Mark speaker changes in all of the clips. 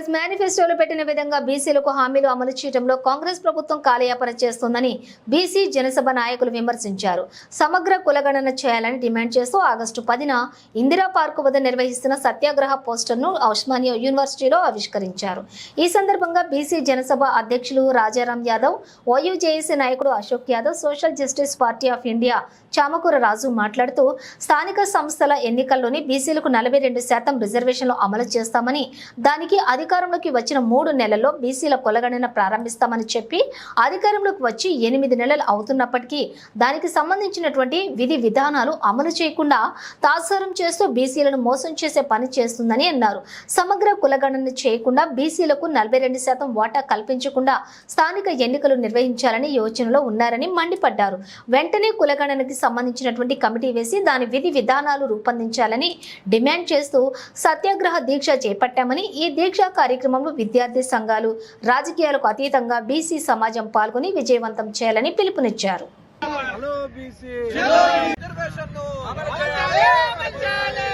Speaker 1: కాంగ్రెస్ మేనిఫెస్టోలో పెట్టిన విధంగా బీసీలకు హామీలు అమలు చేయడంలో కాంగ్రెస్ ప్రభుత్వం కాలయాపన చేస్తోందని బీసీ జనసభ నాయకులు విమర్శించారు. సమగ్ర కులగణన చేయాలని డిమాండ్ చేస్తూ ఆగస్టు పదిన ఇందిరా పార్కు వద్ద నిర్వహిస్తున్న సత్యాగ్రహ పోస్టర్ను ఉస్మానియా యూనివర్సిటీలో ఆవిష్కరించారు. ఈ సందర్భంగా బీసీ జనసభ అధ్యక్షులు రాజారాం యాదవ్ ఓయూజేఏసీ నాయకుడు Ashok Yadav social justice party of India Chamakura Raju మాట్లాడుతూ స్థానిక సంస్థల ఎన్నికల్లోని బీసీలకు నలభై రెండు శాతం రిజర్వేషన్లు అమలు చేస్తామని దానికి అధికారంలోకి వచ్చిన మూడు నెలల్లో బీసీల కొలగణన ప్రారంభిస్తామని చెప్పి అధికారంలోకి వచ్చి ఎనిమిది నెలలు అవుతున్నప్పటికీ దానికి సంబంధించినటువంటి విధి విధానాలు అమలు చేయకుండా తాత్సారం చేస్తూ బీసీలను మోసం చేసే పని చేస్తుందని అన్నారు. సమగ్ర కులగణన చేయకుండా బీసీలకు నలభై రెండు శాతం వాటా కల్పించకుండా స్థానిక ఎన్నికలు నిర్వహించాలని యోచనలో ఉన్నారని మండిపడ్డారు. వెంటనే కులగణనకి సంబంధించినటువంటి కమిటీ వేసి దాని విధి విధానాలు రూపొందించాలని డిమాండ్ చేస్తూ సత్యాగ్రహ దీక్ష చేపట్టామని ఈ దీక్ష కార్యక్రమంలో విద్యార్థి సంఘాలు రాజకీయాలకు అతీతంగా బీసీ సమాజం పాల్గొని విజయవంతం చేయాలని పిలుపునిచ్చారు
Speaker 2: హలో బీసీ
Speaker 3: రిజర్వేషన్
Speaker 2: అమలు
Speaker 3: చేయాలి, అమలు చేయాలి.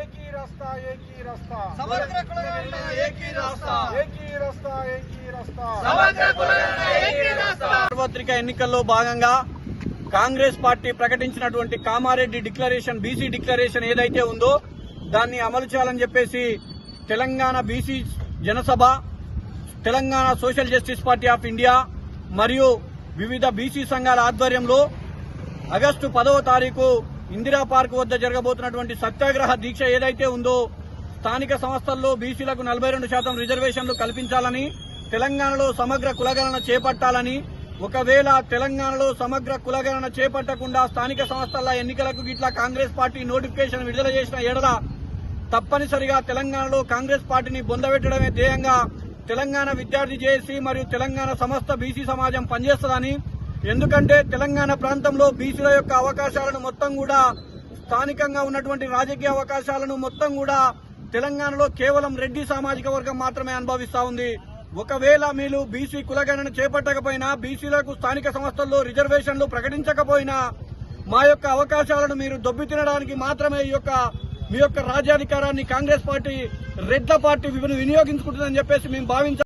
Speaker 2: ఏకీ రస్తా ఏకీ రస్తా
Speaker 3: సమగ్ర కులగణన ఏకీ రాస్తా.
Speaker 2: ఏకీ రస్తా ఏకీ రస్తా
Speaker 3: సమగ్ర కులగణన ఏకీ రాస్తా.
Speaker 4: సార్వత్రిక ఎన్నికల్లో భాగంగా కాంగ్రెస్ పార్టీ ప్రకటించినటువంటి కామారెడ్డి డిక్లరేషన్ బీసీ డిక్లరేషన్ ఏదైతే ఉందో దాన్ని అమలు చేయాలని చెప్పేసి Telangana BC Janasabha Telangana social justice party of India మరియు వివిధ బీసీ సంఘాల ఆధ్వర్యంలో ఆగస్టు పదవ తారీఖు ఇందిరా పార్క్ వద్ద జరగబోతున్నటువంటి సత్యాగ్రహ దీక్ష ఏదైతే ఉందో స్థానిక సంస్థల్లో బీసీలకు నలభై రెండు శాతం రిజర్వేషన్లు కల్పించాలని తెలంగాణలో సమగ్ర కులగణన చేపట్టాలని ఒకవేళ తెలంగాణలో సమగ్ర కులగణన చేపట్టకుండా స్థానిక సంస్థల ఎన్నికలకు గిట్లా కాంగ్రెస్ పార్టీ నోటిఫికేషన్ విడుదల చేసిన ఎడదా తప్పనిసరిగా తెలంగాణలో కాంగ్రెస్ పార్టీని బొందబెట్టడమే ధ్యేయంగా తెలంగాణ విద్యార్థి జేఏసీ మరియు తెలంగాణ సమస్త బీసీ సమాజం పనిచేస్తుందని ఎందుకంటే తెలంగాణ ప్రాంతంలో బీసీల యొక్క అవకాశాలను మొత్తం కూడా స్థానికంగా ఉన్నటువంటి రాజకీయ అవకాశాలను మొత్తం కూడా తెలంగాణలో కేవలం రెడ్డి సామాజిక వర్గం మాత్రమే అనుభవిస్తా ఉంది. ఒకవేళ మీరు బీసీ కులగణన చేపట్టకపోయినా బీసీలకు స్థానిక సంస్థల్లో రిజర్వేషన్లు ప్రకటించకపోయినా మా యొక్క అవకాశాలను మీరు దొబ్బి తినడానికి మాత్రమే ఈ యొక్క మీ యొక్క రాజ్యాధికారాన్ని కాంగ్రెస్ పార్టీ రెడ్ల పార్టీ వినియోగించుకుంటుందని చెప్పేసి మేము భావించాం